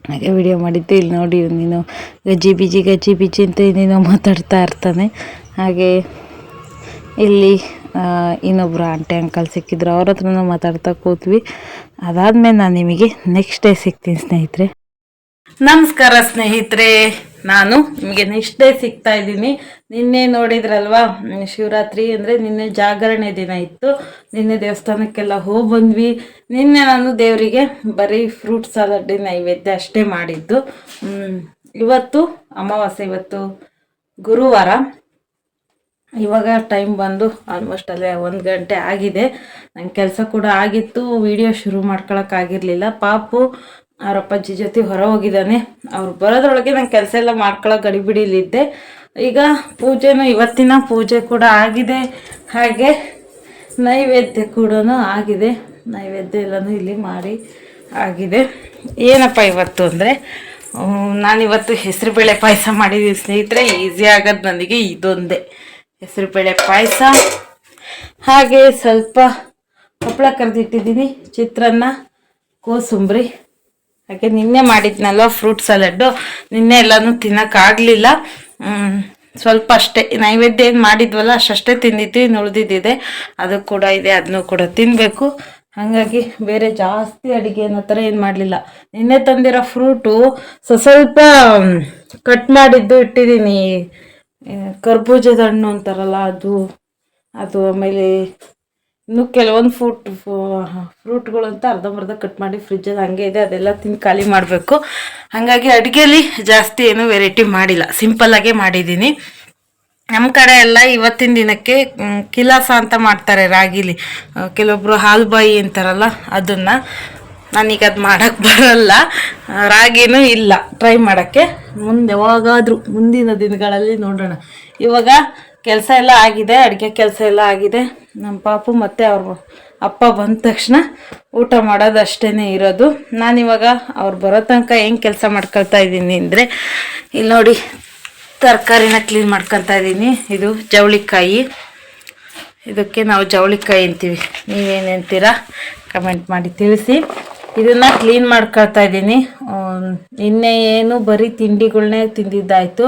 ಹಾಗೆ ವಿಡಿಯೋ ಮಾಡಿದ್ದೆ. ಇಲ್ಲಿ ನೋಡಿ ನೀನು ಗಜ್ಜಿ ಬಿಜಿ ಗಜ್ಜಿ ಬಿಜಿ ಅಂತ ಏನೇನೋ ಮಾತಾಡ್ತಾ ಇರ್ತಾನೆ. ಹಾಗೆ ಇಲ್ಲಿ ಆ, ಇನ್ನೊಬ್ರು ಆಂಟಿ ಅಂಕಲ್ ಸಿಕ್ಕಿದ್ರು. ಅವ್ರ ಹತ್ರನೂ ಮಾತಾಡ್ತಾ ಕೂತ್ವಿ. ಅದಾದ್ಮೇಲೆ ನಾನು ನಿಮಗೆ ನೆಕ್ಸ್ಟ್ ಡೇ ಸಿಗ್ತೀನಿ ಸ್ನೇಹಿತರೆ. ನಮಸ್ಕಾರ ಸ್ನೇಹಿತರೆ. ನಾನು ನಿಮಗೆ ನೆಕ್ಸ್ಟ್ ಡೇ ಸಿಗ್ತಾ ಇದ್ದೀನಿ. ನಿನ್ನೆ ನೋಡಿದ್ರಲ್ವಾ ಶಿವರಾತ್ರಿ ಅಂದರೆ ನಿನ್ನೆ ಜಾಗರಣೆ ದಿನ ಇತ್ತು. ನಿನ್ನೆ ದೇವಸ್ಥಾನಕ್ಕೆಲ್ಲ ಹೋಗಿ ಬಂದ್ವಿ. ನಿನ್ನೆ ನಾನು ದೇವರಿಗೆ ಬರೀ ಫ್ರೂಟ್ ಸಲಾಡ್ ನೈವೇದ್ಯ ಅಷ್ಟೇ ಮಾಡಿದ್ದು. ಇವತ್ತು ಅಮಾವಾಸ್ಯೆ ಇವತ್ತು ಗುರುವಾರ. ಇವಾಗ ಟೈಮ್ ಬಂದು ಆಲ್ಮೋಸ್ಟ್ ಅಲ್ಲೇ ಒಂದು ಗಂಟೆ ಆಗಿದೆ. ನನ್ನ ಕೆಲಸ ಕೂಡ ಆಗಿತ್ತು ವಿಡಿಯೋ ಶುರು ಮಾಡ್ಕೊಳಕ್ಕಾಗಿರಲಿಲ್ಲ ಪಾಪು ಅವ್ರ ಅಪ್ಪಾಜಿ ಜೊತೆ ಹೊರ ಹೋಗಿದ್ದಾನೆ ಅವ್ರು ಬರೋದ್ರೊಳಗೆ ನಂಗೆ ಕೆಲಸ ಎಲ್ಲ ಮಾಡ್ಕೊಳಕ್ಕೆ ಗಡಿಬಿಡಿಲಿದ್ದೆ. ಈಗ ಪೂಜೆನೂ ಇವತ್ತಿನ ಪೂಜೆ ಕೂಡ ಆಗಿದೆ. ಹಾಗೆ ನೈವೇದ್ಯ ಕೂಡ ಆಗಿದೆ. ನೈವೇದ್ಯ ಎಲ್ಲನೂ ಇಲ್ಲಿ ಮಾಡಿ ಆಗಿದೆ. ಏನಪ್ಪ ಇವತ್ತು ಅಂದರೆ ನಾನಿವತ್ತು ಹೆಸರುಬೇಳೆ ಪಾಯಸ ಮಾಡಿದ್ದೀನಿ ಸ್ನೇಹಿತರೆ. ಈಸಿ ಆಗೋದು ನನಗೆ ಇದೊಂದೇ. ಹೆಸರುಬೇಳೆ ಪಾಯಸ. ಹಾಗೆ ಸ್ವಲ್ಪ ಹಪ್ಪಳ ಕರೆದಿಟ್ಟಿದ್ದೀನಿ, ಚಿತ್ರಾನ್ನ, ಕೋಸುಂಬ್ರಿ. ಹಾಗೆ ನಿನ್ನೆ ಮಾಡಿದ್ನಲ್ವ ಫ್ರೂಟ್ ಸಲಾಡು ನಿನ್ನೆ ಎಲ್ಲನೂ ತಿನ್ನೋಕ್ಕಾಗಲಿಲ್ಲ ಸ್ವಲ್ಪ ಅಷ್ಟೇ. ನೈವೇದ್ಯ ಏನು ಮಾಡಿದ್ವಲ್ಲ, ಅಷ್ಟಷ್ಟೇ ತಿಂದಿದ್ವಿ ಉಳ್ದಿದ್ದಿದೆ ಅದು ಕೂಡ ಇದೆ ಅದನ್ನು ಕೂಡ ತಿನ್ನಬೇಕು ಹಾಗಾಗಿ ಬೇರೆ ಜಾಸ್ತಿ ಅಡುಗೆ ಅನ್ನೋ ಥರ ಏನು ಮಾಡಲಿಲ್ಲ. ನಿನ್ನೆ ತಂದಿರೋ ಫ್ರೂಟು ಸ್ವ ಸ್ವಲ್ಪ ಕಟ್ ಮಾಡಿದ್ದು ಇಟ್ಟಿದ್ದೀನಿ. ಕರ್ಬೂಜದ ಹಣ್ಣು ಅಂತಾರಲ್ಲ, ಅದು ಅದು ಆಮೇಲೆ ಇನ್ನು ಕೆಲವೊಂದು ಫ್ರೂಟ್ ಫ್ರೂಟ್ಗಳು ಅಂತ ಅರ್ಧಂಬರ್ಧ ಕಟ್ ಮಾಡಿ ಫ್ರಿಜ್ಜಲ್ಲಿ ಹಂಗೆ ಇದೆ, ಅದೆಲ್ಲ ತಿಂದು ಖಾಲಿ ಮಾಡಬೇಕು. ಹಾಗಾಗಿ ಅಡುಗೆಲಿ ಜಾಸ್ತಿ ಏನು ವೆರೈಟಿ ಮಾಡಿಲ್ಲ. ಸಿಂಪಲ್ಲಾಗೇ ಮಾಡಿದ್ದೀನಿ. ನಮ್ಮ ಕಡೆ ಎಲ್ಲ ಇವತ್ತಿನ ದಿನಕ್ಕೆ ಕಿಲಾಸ ಅಂತ ಮಾಡ್ತಾರೆ ರಾಗಿಲಿ. ಕೆಲವೊಬ್ಬರು ಹಾಲ್ಬಾಯಿ ಅಂತಾರಲ್ಲ, ಅದನ್ನು ನನಗೆ ಅದು ಮಾಡೋಕ್ಕೆ ಬರಲ್ಲ. ರಾಗಿನೂ ಇಲ್ಲ. ಟ್ರೈ ಮಾಡೋಕ್ಕೆ. ಮುಂದೆ ಯಾವಾಗಾದರೂ ಮುಂದಿನ ದಿನಗಳಲ್ಲಿ ನೋಡೋಣ. ಇವಾಗ ಕೆಲಸ ಎಲ್ಲ ಆಗಿದೆ, ಅಡುಗೆ ಕೆಲಸ ಎಲ್ಲ ಆಗಿದೆ. ನಮ್ಮ ಪಾಪು ಮತ್ತು ಅವ್ರ ಅಪ್ಪ ಬಂದ ತಕ್ಷಣ ಊಟ ಮಾಡೋದು ಅಷ್ಟೇ ಇರೋದು. ನಾನಿವಾಗ ಅವ್ರು ಬರೋ ತನಕ ಹೆಂಗೆ ಕೆಲಸ ಮಾಡ್ಕೊಳ್ತಾ ಇದ್ದೀನಿ ಅಂದರೆ ಇಲ್ಲಿ ನೋಡಿ ತರಕಾರಿನ ಕ್ಲೀನ್ ಮಾಡ್ಕೊತಾ ಇದ್ದೀನಿ. ಇದು ಜವಳಿಕಾಯಿ. ಇದಕ್ಕೆ ನಾವು ಜವಳಿಕಾಯಿ ಅಂತೀವಿ. ನೀವೇನು ಅಂತೀರಾ? ಕಮೆಂಟ್ ಮಾಡಿ ತಿಳಿಸಿ. ಇದನ್ನು ಕ್ಲೀನ್ ಮಾಡ್ಕೊಳ್ತಾ ಇದ್ದೀನಿ. ನಿನ್ನೆ ಏನು ಬರೀ ತಿಂಡಿಗಳ್ನೇ ತಿಂದಿದ್ದಾಯಿತು.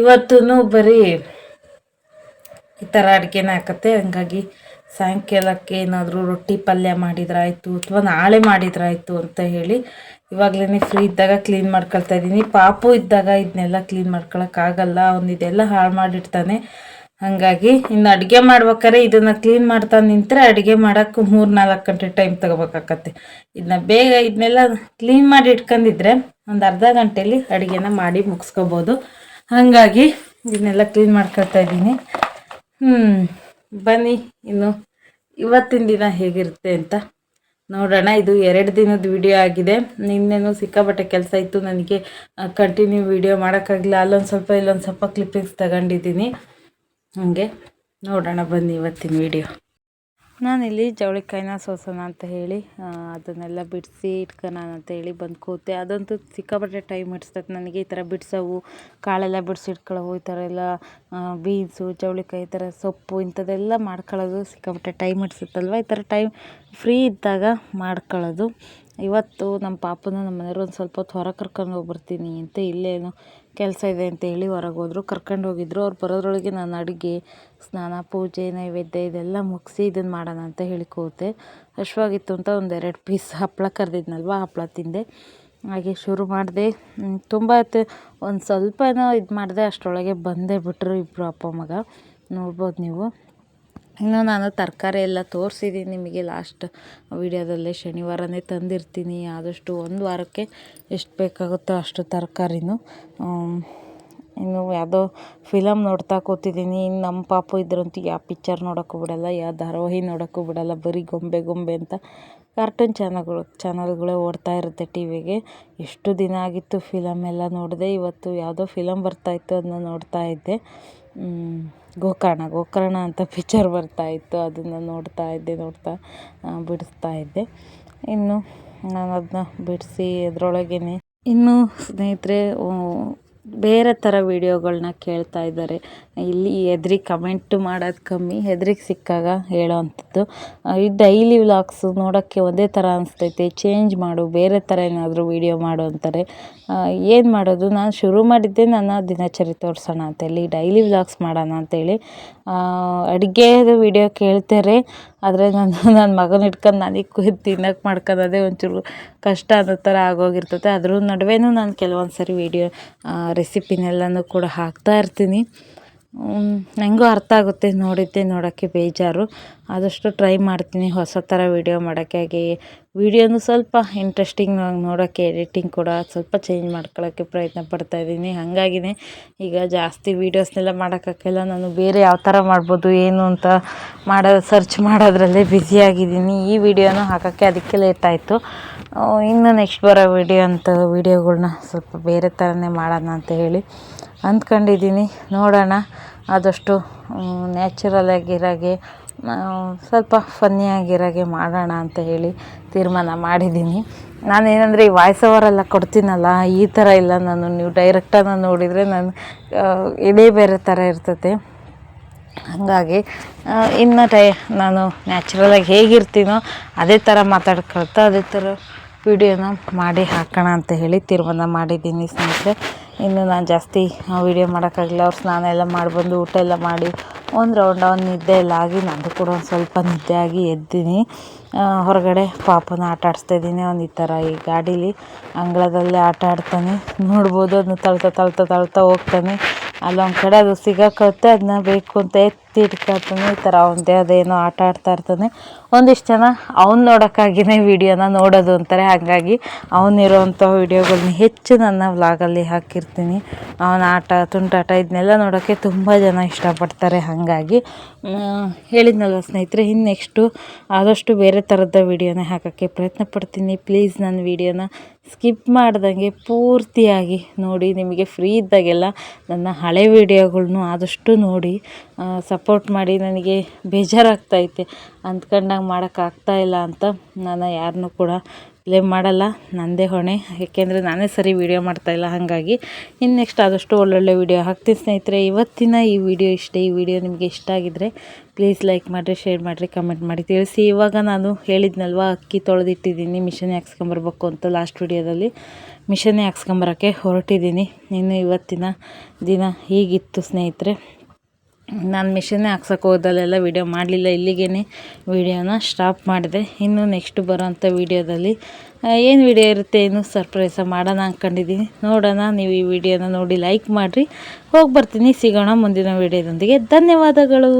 ಇವತ್ತೂ ಬರೀ ಈ ಥರ ಅಡುಗೆನೇ ಹಾಕತ್ತೆ ಹಂಗಾಗಿ ಸಾಯಂಕಾಲಕ್ಕೆ ಏನಾದರೂ ರೊಟ್ಟಿ ಪಲ್ಯ ಮಾಡಿದ್ರಾಯಿತು ಅಥವಾ ನಾಳೆ ಮಾಡಿದ್ರಾಯಿತು ಅಂತ ಹೇಳಿ ಇವಾಗಲೇ ಫ್ರೀ ಇದ್ದಾಗ ಕ್ಲೀನ್ ಮಾಡ್ಕೊಳ್ತಾ ಇದ್ದೀನಿ. ಪಾಪು ಇದ್ದಾಗ ಇದನ್ನೆಲ್ಲ ಕ್ಲೀನ್ ಮಾಡ್ಕೊಳಕ್ಕಾಗಲ್ಲ. ಅವನಿದೆಲ್ಲ ಹಾಳು ಮಾಡಿರ್ತಾನೆ ಹಾಗಾಗಿ ಇನ್ನು ಅಡುಗೆ ಮಾಡ್ಬೇಕಾದ್ರೆ ಇದನ್ನು ಕ್ಲೀನ್ ಮಾಡ್ತಾ ನಿಂತರೆ ಅಡುಗೆ ಮಾಡೋಕ್ಕೆ ಮೂರು ನಾಲ್ಕು ಗಂಟೆ ಟೈಮ್ ತಗೋಬೇಕಾಗತ್ತೆ ಇದನ್ನ ಬೇಗ ಇದನ್ನೆಲ್ಲ ಕ್ಲೀನ್ ಮಾಡಿ ಇಟ್ಕೊಂಡಿದ್ರೆ ಒಂದು ಅರ್ಧ ಗಂಟೆಯಲ್ಲಿ ಅಡುಗೆನ ಮಾಡಿ ಮುಗಿಸ್ಕೋಬೋದು. ಹಾಗಾಗಿ ಇದನ್ನೆಲ್ಲ ಕ್ಲೀನ್ ಮಾಡ್ಕೊಳ್ತಾ ಇದ್ದೀನಿ. ಹ್ಞೂ ಬನ್ನಿ, ಇನ್ನು ಇವತ್ತಿನ ದಿನ ಹೇಗಿರುತ್ತೆ ಅಂತ ನೋಡೋಣ. ಇದು ಎರಡು ದಿನದ ವಿಡಿಯೋ ಆಗಿದೆ. ನಿನ್ನೆನೂ ಸಿಕ್ಕಾಬಟ್ಟೆ ಕೆಲಸ ಇತ್ತು. ನನಗೆ ಕಂಟಿನ್ಯೂ ವಿಡಿಯೋ ಮಾಡೋಕ್ಕಾಗಲಿಲ್ಲ. ಅಲ್ಲೊಂದು ಸ್ವಲ್ಪ, ಇಲ್ಲೊಂದು ಸ್ವಲ್ಪ ಕ್ಲಿಪ್ಪಿಂಗ್ಸ್ ತಗೊಂಡಿದ್ದೀನಿ. ಹಾಗೆ ನೋಡೋಣ ಬನ್ನಿ ಇವತ್ತಿನ ವಿಡಿಯೋ ನಾನಿಲ್ಲಿ ಜವಳಿಕಾಯಿನ ಸೋಸೋಣ ಅಂತ ಹೇಳಿ ಅದನ್ನೆಲ್ಲ ಬಿಡಿಸಿ ಇಟ್ಕೋಣ ಅಂತ ಹೇಳಿ ಬಂದು ಕೂತೆ. ಅದಂತೂ ಸಿಕ್ಕಾಪಟ್ಟೆ ಟೈಮ್ ಹಿಡಿಸ್ತೈತೆ ನನಗೆ. ಈ ಥರ ಬಿಡಿಸೋವು, ಕಾಳೆಲ್ಲ ಬಿಡಿಸಿ ಇಟ್ಕೊಳ್ಳೋವು, ಈ ಥರ ಎಲ್ಲ ಬೀನ್ಸು ಜವಳಿಕಾಯಿ, ಈ ಥರ ಸೊಪ್ಪು ಇಂಥದ್ದೆಲ್ಲ ಮಾಡ್ಕೊಳ್ಳೋದು ಸಿಕ್ಕಾಪಟ್ಟೆ ಟೈಮ್ ಹಿಡಿಸುತ್ತಲ್ವ? ಈ ಥರ ಟೈಮ್ ಫ್ರೀ ಇದ್ದಾಗ ಮಾಡ್ಕೊಳ್ಳೋದು. ಇವತ್ತು ನಮ್ಮ ಪಾಪನ ನಮ್ಮ ಮನೆಯವ್ರು ಒಂದು ಸ್ವಲ್ಪ ಹೊತ್ತು ಕರ್ಕೊಂಡು ಹೋಗ್ಬರ್ತೀನಿ ಅಂತ ಇಲ್ಲೇನು. ಕೆಲಸ ಇದೆ ಅಂತ ಹೇಳಿ ಹೊರಗೆ ಹೋದ್ರು. ಕರ್ಕೊಂಡು ಹೋಗಿದ್ರು. ಅವ್ರು ಬರೋದ್ರೊಳಗೆ ನಾನು ಅಡುಗೆ, ಸ್ನಾನ, ಪೂಜೆ, ನೈವೇದ್ಯ ಇದೆಲ್ಲ ಮುಗಿಸಿ ಇದನ್ನು ಮಾಡೋಣ ಅಂತ ಹೇಳಿ ಕೂತೆ. ಹಶ್ವಾಗಿತ್ತು ಅಂತ ಒಂದೆರಡು ಪೀಸ್ ಹಪ್ಪಳ ಕರೆದಿದ್ನಲ್ವ? ಹಪ್ಪಳ ತಿಂದೆ. ಹಾಗೆ ಶುರು ಮಾಡಿದೆ. ತುಂಬ ಒಂದು ಸ್ವಲ್ಪ ಏನೋ ಇದು ಮಾಡಿದೆ. ಅಷ್ಟರೊಳಗೆ ಬಂದೇ ಬಿಟ್ಟರು ಇಬ್ಬರು ಅಪ್ಪ, ಮಗ. ನೋಡ್ಬೋದು ನೀವು. ಇನ್ನು ನಾನು ತರಕಾರಿ ಎಲ್ಲ ತೋರಿಸಿದ್ದೀನಿ ನಿಮಗೆ ಲಾಸ್ಟ್ ವೀಡಿಯೋದಲ್ಲೇ. ಶನಿವಾರನೇ ತಂದಿರ್ತೀನಿ. ಆದಷ್ಟು ಒಂದು ವಾರಕ್ಕೆ ಎಷ್ಟು ಬೇಕಾಗುತ್ತೋ ಅಷ್ಟು ತರಕಾರಿನೂ. ಇನ್ನು ಯಾವುದೋ ಫಿಲಮ್ ನೋಡ್ತಾ ಕೂತಿದ್ದೀನಿ. ಇನ್ನು ನಮ್ಮ ಪಾಪು ಇದ್ರಂತೂ ಯಾವ ಪಿಕ್ಚರ್ ನೋಡೋಕ್ಕೂ ಬಿಡಲ್ಲ ಯಾವ ಧಾರಾವಾಹಿ ನೋಡೋಕ್ಕೂ ಬಿಡಲ್ಲ. ಬರೀ ಗೊಂಬೆ ಗೊಂಬೆ ಅಂತ ಕಾರ್ಟೂನ್ ಚಾನಲ್ಗಳು ಚಾನಲ್ಗಳೇ ಓಡ್ತಾ ಇರುತ್ತೆ ಟಿ ವಿಗೆ ಎಷ್ಟು ದಿನ ಆಗಿತ್ತು ಫಿಲಮ್ ಎಲ್ಲ ನೋಡಿದೆ. ಇವತ್ತು ಯಾವುದೋ ಫಿಲಮ್ ಬರ್ತಾಯಿತ್ತು ಅದನ್ನ ನೋಡ್ತಾ ಇದ್ದೆ. ಗೋಕರ್ಣ ಗೋಕರ್ಣ ಅಂತ ಪಿಚ್ಚರ್ ಬರ್ತಾ ಇತ್ತು, ಅದನ್ನು ನೋಡ್ತಾ ಇದ್ದೆ, ನೋಡ್ತಾ ಬಿಡಿಸ್ತಾ ಇದ್ದೆ. ಇನ್ನು ನಾನು ಅದನ್ನ ಬಿಡಿಸಿ ಅದರೊಳಗೇನೆ ಇನ್ನು ಸ್ನೇಹಿತರೆ ಬೇರೆ ಥರ ವೀಡಿಯೋಗಳನ್ನ ಕೇಳ್ತಾ ಇದ್ದಾರೆ. ಇಲ್ಲಿ ಹೆದ್ರಿಗೆ ಕಮೆಂಟ್ ಮಾಡೋದು ಕಮ್ಮಿ. ಹೆದ್ರಿಗೆ ಸಿಕ್ಕಾಗ ಹೇಳೋ ಅಂಥದ್ದು. ಈ ಡೈಲಿ ವ್ಲಾಗ್ಸು ನೋಡೋಕ್ಕೆ ಒಂದೇ ಥರ ಅನಿಸ್ತೈತೆ. ಚೇಂಜ್ ಮಾಡು, ಬೇರೆ ಥರ ಏನಾದರೂ ವೀಡಿಯೋ ಮಾಡು ಅಂತಾರೆ. ಏನು ಮಾಡೋದು? ನಾನು ಶುರು ಮಾಡಿದ್ದೆ ನನ್ನ ದಿನಚರಿ ತೋರಿಸೋಣ ಅಂತೇಳಿ ಡೈಲಿ ವ್ಲಾಗ್ಸ್ ಮಾಡೋಣ ಅಂತೇಳಿ. ಅಡುಗೆದು ವೀಡಿಯೋ ಕೇಳ್ತಾರೆ, ಆದರೆ ನಾನು ನನ್ನ ಮಗನ ಇಟ್ಕೊಂಡು ನನಗೆ ತಿನ್ನೋಕ್ಕೆ ಮಾಡ್ಕೊಳ್ಳೋದೇ ಒಂಚೂರು ಕಷ್ಟ ಅನ್ನೋ ಥರ ಆಗೋಗಿರ್ತದೆ ಅದ್ರ ನಡುವೆನೂ ನಾನು ಕೆಲವೊಂದು ಸರಿ ವೀಡಿಯೋ ರೆಸಿಪಿನೆಲ್ಲನೂ ಕೂಡ ಹಾಕ್ತಾ ಇರ್ತೀನಿ. ನನಗೂ ಅರ್ಥ ಆಗುತ್ತೆ. ನೋಡಿದ್ದೆ, ನೋಡೋಕ್ಕೆ ಬೇಜಾರು. ಆದಷ್ಟು ಟ್ರೈ ಮಾಡ್ತೀನಿ. ಹೊಸ ಥರ ವೀಡಿಯೋ ಮಾಡೋಕ್ಕೆ. ಹಾಗೆ ವೀಡಿಯೋನು ಸ್ವಲ್ಪ ಇಂಟ್ರೆಸ್ಟಿಂಗ್ ನೋಡೋಕ್ಕೆ ಎಡಿಟಿಂಗ್ ಕೂಡ ಸ್ವಲ್ಪ ಚೇಂಜ್ ಮಾಡ್ಕೊಳ್ಳೋಕ್ಕೆ ಪ್ರಯತ್ನ ಪಡ್ತಾ ಇದ್ದೀನಿ. ಹಾಗಾಗಿನೇ ಈಗ ಜಾಸ್ತಿ ವೀಡಿಯೋಸ್ನೆಲ್ಲ ಮಾಡೋಕ್ಕಾಗಲ್ಲ ನಾನು ಬೇರೆ ಯಾವ ಥರ ಮಾಡ್ಬೋದು, ಏನು ಅಂತ ಮಾಡೋ ಸರ್ಚ್ ಮಾಡೋದ್ರಲ್ಲೇ ಬ್ಯುಸಿಯಾಗಿದ್ದೀನಿ ಈ ವಿಡಿಯೋನು ಹಾಕೋಕ್ಕೆ ಅದಕ್ಕೆ ಲೇಟ್ ಆಯಿತು. ಇನ್ನು ನೆಕ್ಸ್ಟ್ ಬರೋ ವಿಡಿಯೋ ಅಂತ ವೀಡಿಯೋಗಳ್ನ ಸ್ವಲ್ಪ ಬೇರೆ ಥರನೇ ಮಾಡೋಣ ಅಂತ ಹೇಳಿ. ಅಂದ್ಕೊಂಡಿದ್ದೀನಿ. ನೋಡೋಣ. ಆದಷ್ಟು ನ್ಯಾಚುರಲ್ ಆಗಿರೋಗೆ ಸ್ವಲ್ಪ ಫನ್ನಿ ಮಾಡೋಣ ಅಂತ ಹೇಳಿ ತೀರ್ಮಾನ ಮಾಡಿದ್ದೀನಿ. ನಾನೇನಂದರೆ ಈ ವಾಯ್ಸ್ ಓವರೆಲ್ಲ ಕೊಡ್ತೀನಲ್ಲ, ಈ ಥರ ಇಲ್ಲ ನಾನು. ನೀವು ಡೈರೆಕ್ಟಾಗಿ ನೋಡಿದರೆ ನಾನು ಇದೇ ಬೇರೆ ಥರ ಇರ್ತದೆ. ಹಾಗಾಗಿ ಇನ್ನು ಟೈ, ನಾನು ನ್ಯಾಚುರಲಾಗಿ ಹೇಗಿರ್ತೀನೋ ಅದೇ ಥರ ಮಾತಾಡ್ಕೊಳ್ತಾ, ಅದೇ ಥರ ವಿಡಿಯೋನ ಮಾಡಿ ಹಾಕೋಣ ಅಂತ ಹೇಳಿ ತೀರ್ಮಾನ ಮಾಡಿದ್ದೀನಿ ಸ್ನೇಹಿತರೆ. ಇನ್ನು ನಾನು ಜಾಸ್ತಿ ವೀಡಿಯೋ ಮಾಡೋಕ್ಕಾಗಲಿಲ್ಲ. ಅವ್ರು ಸ್ನಾನ ಎಲ್ಲ ಮಾಡಿಬಂದು ಊಟ ಎಲ್ಲ ಮಾಡಿ ಒಂದು ರೌಂಡ್ ಒಂದು ನಿದ್ದೆ ಎಲ್ಲ ಆಗಿ ನಂದು ಕೂಡ ಒಂದು ಸ್ವಲ್ಪ ನಿದ್ದೆ ಆಗಿ ಎದ್ದೀನಿ. ಹೊರಗಡೆ ಪಾಪನ ಆಟ ಆಡಿಸ್ತಾ ಇದ್ದೀನಿ. ಅವ್ನು ಈ ಥರ ಈ ಗಾಡೀಲಿ ಅಂಗಳದಲ್ಲೇ ಆಟ ಆಡ್ತಾನೆ. ನೋಡ್ಬೋದು ಅದನ್ನ ತಳ್ತಾ ತಳ್ತಾ ತಳ್ತಾ ಹೋಗ್ತಾನೆ. ಅಲ್ಲೊಂದು ಕಡೆ ಅದು ಸಿಗಾಕೊಳುತ್ತೆ ಅದನ್ನ ಬೇಕು ಅಂತ ಎತ್ತಿ ಇಟ್ಕೊಳ್ತಾನೆ ಈ ಥರ ಅವನದೇ ಅದೇನೋ ಆಟ ಆಡ್ತಾ ಇರ್ತಾನೆ ಒಂದಿಷ್ಟು ಜನ ಅವ್ನು ನೋಡೋಕ್ಕಾಗಿಯೇ ವೀಡಿಯೋನ ನೋಡೋದು ಅಂತಾರೆ. ಹಾಗಾಗಿ ಅವನಿರೋವಂಥ ವೀಡಿಯೋಗಳನ್ನ ಹೆಚ್ಚು ನನ್ನ ವ್ಲಾಗಲ್ಲಿ ಹಾಕಿರ್ತೀನಿ. ಅವನ ಆಟ, ತುಂಟಾಟ ಇದನ್ನೆಲ್ಲ ನೋಡೋಕ್ಕೆ ತುಂಬ ಜನ ಇಷ್ಟಪಡ್ತಾರೆ. ಹಾಗಾಗಿ ಹೇಳಿದ್ನಲ್ಲ ಸ್ನೇಹಿತರೆ ಇನ್ನು ನೆಕ್ಸ್ಟು ಆದಷ್ಟು ಬೇರೆ ಥರದ ವೀಡಿಯೋನ ಹಾಕೋಕ್ಕೆ ಪ್ರಯತ್ನ ಪಡ್ತೀನಿ. ಪ್ಲೀಸ್ ನನ್ನ ವೀಡಿಯೋನ ಸ್ಕಿಪ್ ಮಾಡ್ದಂಗೆ ಪೂರ್ತಿಯಾಗಿ ನೋಡಿ. ನಿಮಗೆ ಫ್ರೀ ಇದ್ದಾಗೆಲ್ಲ ನನ್ನ ಹಳೆ ವೀಡಿಯೋಗಳನ್ನೂ ಆದಷ್ಟು ನೋಡಿ. ಸಪೋರ್ಟ್ ಮಾಡಿ ನನಗೆ ಬೇಜಾರಾಗ್ತೈತೆ. ಅಂದ್ಕೊಂಡಂಗೆ ಮಾಡೋಕ್ಕಾಗ್ತಾ ಇಲ್ಲ ಅಂತ ನಾನು ಯಾರನ್ನೂ ಕೂಡ ಬ್ಲೇಮ್ ಮಾಡಲ್ಲ. ನನ್ನದೇ ಹೊಣೆ. ಏಕೆಂದರೆ ನಾನೇ ಸರಿ ವೀಡಿಯೋ ಮಾಡ್ತಾಯಿಲ್ಲ ಹಾಗಾಗಿ. ಇನ್ನು ನೆಕ್ಸ್ಟ್ ಆದಷ್ಟು ಒಳ್ಳೊಳ್ಳೆ ವೀಡಿಯೋ ಹಾಕ್ತೀನಿ ಸ್ನೇಹಿತರೆ. ಇವತ್ತಿನ ಈ ವಿಡಿಯೋ ಇಷ್ಟೇ. ಈ ವಿಡಿಯೋ ನಿಮಗೆ ಇಷ್ಟ ಆಗಿದ್ದರೆ ಪ್ಲೀಸ್ ಲೈಕ್ ಮಾಡಿರಿ ಶೇರ್ ಮಾಡಿರಿ ಕಮೆಂಟ್ ಮಾಡಿ ತಿಳಿಸಿ. ಇವಾಗ ನಾನು ಹೇಳಿದ್ನಲ್ವ, ಅಕ್ಕಿ ತೊಳೆದಿಟ್ಟಿದ್ದೀನಿ ಮಿಷನ್ ಹಾಕ್ಸ್ಕೊಂಬರ್ಬೇಕು ಅಂತ ಲಾಸ್ಟ್ ವಿಡಿಯೋದಲ್ಲಿ ಮಿಷನ್ನೇ ಹಾಕ್ಸ್ಕೊಂಬರೋಕ್ಕೆ ಹೊರಟಿದ್ದೀನಿ. ಇನ್ನು ಇವತ್ತಿನ ದಿನ ಹೀಗಿತ್ತು ಸ್ನೇಹಿತರೆ. ನಾನು ಮಿಷನ್ನೇ ಹಾಕ್ಸೋಕೆ ಹೋದಲ್ಲೆಲ್ಲ ವೀಡಿಯೋ ಮಾಡಲಿಲ್ಲ. ಇಲ್ಲಿಗೇ ವೀಡಿಯೋನ ಸ್ಟಾಪ್ ಮಾಡಿದೆ. ಇನ್ನು ನೆಕ್ಸ್ಟ್ ಬರೋಂಥ ವೀಡಿಯೋದಲ್ಲಿ ಏನು ವೀಡಿಯೋ ಇರುತ್ತೆ ಏನು ಸರ್ಪ್ರೈಸ ಮಾಡೋಣ ಅಂದ್ಕೊಂಡಿದ್ದೀನಿ ನೋಡೋಣ, ನೀವು ಈ ವಿಡಿಯೋನ ನೋಡಿ ಲೈಕ್ ಮಾಡಿರಿ. ಹೋಗಿ ಬರ್ತೀನಿ. ಸಿಗೋಣ ಮುಂದಿನ ವೀಡಿಯೋದೊಂದಿಗೆ ಧನ್ಯವಾದಗಳು.